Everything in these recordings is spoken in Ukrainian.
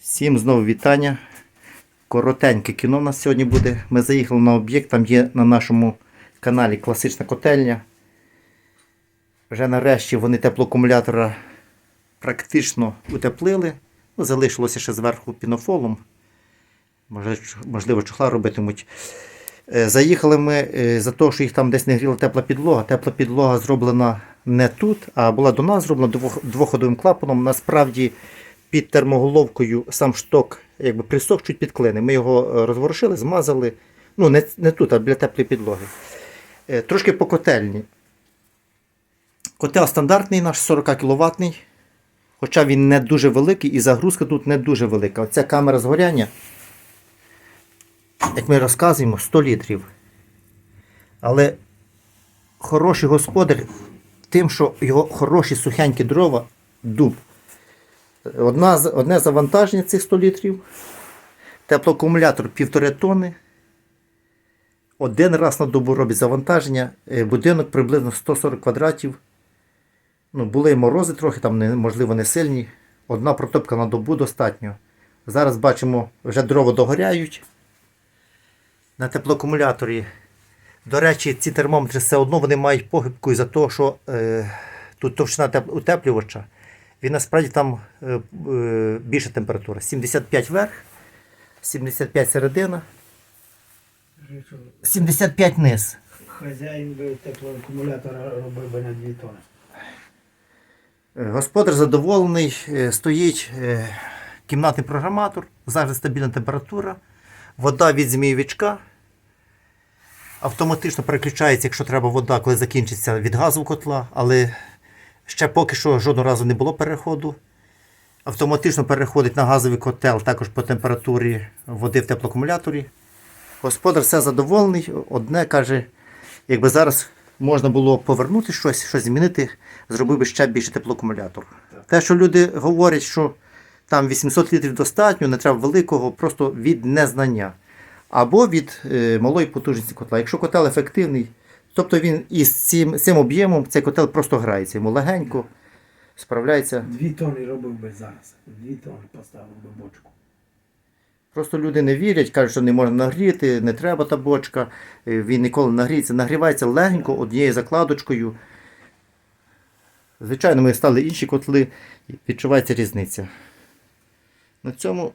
Всім знову вітання. Коротеньке кіно у нас сьогодні буде. Ми заїхали на об'єкт, там є на нашому каналі класична котельня. Вже нарешті вони теплоакумулятора практично утеплили. Ну, залишилося ще зверху пінофолом. Можливо, чохла робитимуть. Е, Заїхали ми е, за те, що їх там десь не гріла тепла підлога. Тепла підлога зроблена не тут, а була до нас зроблена двох- двоходовим клапаном. Насправді під термоголовкою сам шток якби присох чуть під клини. Ми його е, розворушили, змазали. Ну, не, не тут, а біля теплої підлоги. Е, Трошки по котельні. Котел стандартний наш 40 кВт, хоча він не дуже великий і загрузка тут не дуже велика. Оця камера згоряння, як ми розказуємо, 100 літрів. Але хороший господар тим, що його хороші сухенькі дрова, дуб. Одна, одне завантаження цих 100 літрів, теплоакумулятор 1,5 тонни. Один раз на добу робить завантаження, е, будинок приблизно 140 квадратів. Ну, були морози трохи, там можливо не сильні. Одна протопка на добу достатньо. Зараз бачимо, вже дрова догоряють. На теплоакумуляторі. До речі, ці термометри все одно вони мають похибку із-за того, що е, тут товщина утеплювача. Він насправді там е, е, більша температура. 75 верх, 75 середина, 75 низ. Хазяїн би теплоакумулятора робив би на 2 тони. Е, Господар задоволений, стоїть кімнатний програматор, завжди стабільна температура, вода від змійовичка. Автоматично переключається, якщо треба вода, коли закінчиться від газу котла, але ще поки що жодного разу не було переходу. Автоматично переходить на газовий котел також по температурі води в теплоакумуляторі. Господар все задоволений. Одне каже, якби зараз можна було повернути щось, щось змінити, зробив би ще більше теплоакумулятор. Те, що люди говорять, що там 800 літрів достатньо, не треба великого, просто від незнання. Або від е, малої потужності котла. Якщо котел ефективний, тобто він із цим, цим об'ємом цей котел просто грається, йому легенько справляється. 2 тони робив би зараз. 2 тони поставив би бочку. Просто люди не вірять, кажуть, що не можна нагріти, не треба та бочка, е, він ніколи не нагріється. Нагрівається легенько однією закладочкою. Звичайно, ми стали інші котли, відчувається різниця. На цьому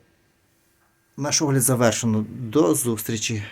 наш огляд завершено. До зустрічі!